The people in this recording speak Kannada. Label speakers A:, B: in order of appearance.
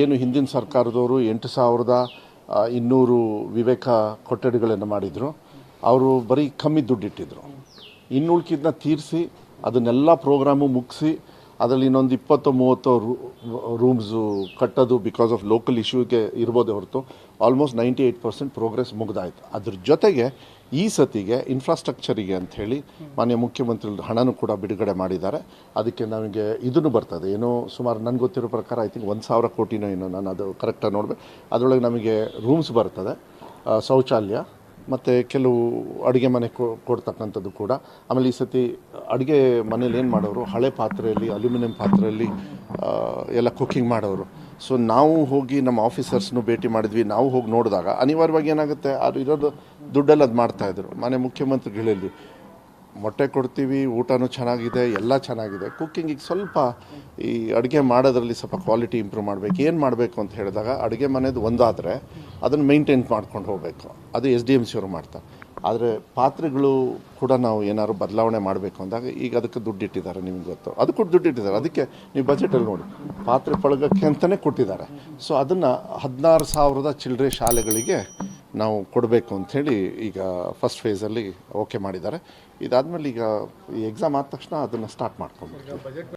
A: ಏನು ಹಿಂದಿನ ಸರ್ಕಾರದವರು ಎಂಟು ಸಾವಿರದ ಇನ್ನೂರು ವಿವೇಕ ಕೊಠಡಿಗಳನ್ನು ಮಾಡಿದರು. ಅವರು ಬರೀ ಕಮ್ಮಿ ದುಡ್ಡಿಟ್ಟಿದ್ರು. ಇನ್ನು ಉಳ್ಕಿದ್ನ ತೀರಿಸಿ, ಅದನ್ನೆಲ್ಲ ಪ್ರೋಗ್ರಾಮು ಮುಗಿಸಿ, ಅದರಲ್ಲಿ ಇನ್ನೊಂದು ಇಪ್ಪತ್ತು ಮೂವತ್ತು ರೂಮ್ಸು ಕಟ್ಟೋದು ಬಿಕಾಸ್ ಆಫ್ ಲೋಕಲ್ ಇಶ್ಯೂಗೆ ಇರ್ಬೋದೇ ಹೊರತು almost ninety eight percent progress ಮುಗ್ದಾಯ್ತು. ಅದ್ರ ಜೊತೆಗೆ ಈ ಸತಿಗೆ ಇನ್ಫ್ರಾಸ್ಟ್ರಕ್ಚರಿಗೆ ಅಂಥೇಳಿ ಮಾನ್ಯ ಮುಖ್ಯಮಂತ್ರಿಗಳು ಹಣನೂ ಕೂಡ ಬಿಡುಗಡೆ ಮಾಡಿದ್ದಾರೆ. ಅದಕ್ಕೆ ನಮಗೆ ಇದನ್ನು ಬರ್ತದೆ. ಏನೋ ಸುಮಾರು ನನಗೆ ಗೊತ್ತಿರೋ ಪ್ರಕಾರ ಐ ಥಿಂಕ್ ಒಂದು ಸಾವಿರ ಕೋಟಿನೋ ಏನೋ ನಾನು ಅದು ಕರೆಕ್ಟಾಗಿ ನೋಡಬೇಕು. ಅದರೊಳಗೆ ನಮಗೆ ರೂಮ್ಸ್ ಬರ್ತದೆ ಶೌಚಾಲಯ ಮತ್ತು ಕೆಲವು ಅಡುಗೆ ಮನೆ ಕೊಡ್ತಕ್ಕಂಥದ್ದು ಕೂಡ. ಆಮೇಲೆ ಈ ಸತಿ ಅಡುಗೆ ಮನೇಲಿ ಏನು ಮಾಡೋರು? ಹಳೆ ಪಾತ್ರೆಯಲ್ಲಿ, ಅಲ್ಯೂಮಿನಿಯಂ ಪಾತ್ರೆಯಲ್ಲಿ ಎಲ್ಲ ಕುಕ್ಕಿಂಗ್ ಮಾಡೋರು. ಸೊ ನಾವು ಹೋಗಿ ನಮ್ಮ ಆಫೀಸರ್ಸ್ನು ಭೇಟಿ ಮಾಡಿದ್ವಿ. ನಾವು ಹೋಗಿ ನೋಡಿದಾಗ ಅನಿವಾರ್ಯವಾಗಿ ಏನಾಗುತ್ತೆ? ಅದು ಇರೋದು ದುಡ್ಡಲ್ಲಿ ಅದು ಮಾಡ್ತಾಯಿದ್ರು ಮನೆ ಮುಖ್ಯಮಂತ್ರಿಗಳು ಹೇಳಿದ್ವಿ ಮೊಟ್ಟೆ ಕೊಡ್ತೀವಿ, ಊಟನೂ ಚೆನ್ನಾಗಿದೆ, ಎಲ್ಲ ಚೆನ್ನಾಗಿದೆ. ಕುಕ್ಕಿಂಗಿಗೆ ಸ್ವಲ್ಪ ಈ ಅಡುಗೆ ಮಾಡೋದ್ರಲ್ಲಿ ಸ್ವಲ್ಪ ಕ್ವಾಲಿಟಿ ಇಂಪ್ರೂವ್ ಮಾಡಬೇಕು. ಏನು ಮಾಡಬೇಕು ಅಂತ ಹೇಳಿದಾಗ ಅಡುಗೆ ಮನೆದು ಒಂದಾದರೆ ಅದನ್ನು ಮೇಂಟೈನ್ ಮಾಡ್ಕೊಂಡು ಹೋಗಬೇಕು. ಅದು ಎಸ್ ಡಿ ಎಂ ಸಿಯವರು ಮಾಡ್ತಾರೆ. ಆದರೆ ಪಾತ್ರೆಗಳು ಕೂಡ ನಾವು ಏನಾದ್ರು ಬದಲಾವಣೆ ಮಾಡಬೇಕು ಅಂದಾಗ ಈಗ ಅದಕ್ಕೆ ದುಡ್ಡು ಇಟ್ಟಿದ್ದಾರೆ ನಿಮ್ಗೆ ಗೊತ್ತು. ಅದಕ್ಕೂ ದುಡ್ಡು ಇಟ್ಟಿದ್ದಾರೆ ಅದಕ್ಕೆ ನೀವು ಬಜೆಟಲ್ಲಿ ನೋಡಿ. ಪಾತ್ರೆ ಪಳಗಕ್ಕೆ ಅಂತಲೇ ಕೊಟ್ಟಿದ್ದಾರೆ. ಸೊ ಅದನ್ನು ಹದಿನಾರು ಸಾವಿರದ ಚಿಲ್ಲರೆ ಶಾಲೆಗಳಿಗೆ ನಾವು ಕೊಡಬೇಕು ಅಂಥೇಳಿ ಈಗ ಫಸ್ಟ್ ಫೇಸಲ್ಲಿ ಓಕೆ ಮಾಡಿದ್ದಾರೆ. ಇದಾದಮೇಲೆ ಈಗ ಈ ಎಕ್ಸಾಮ್ ಆದ ತಕ್ಷಣ ಅದನ್ನು ಸ್ಟಾರ್ಟ್ ಮಾಡ್ಕೊಂಡ್ಬಿಡ್ತೀವಿ.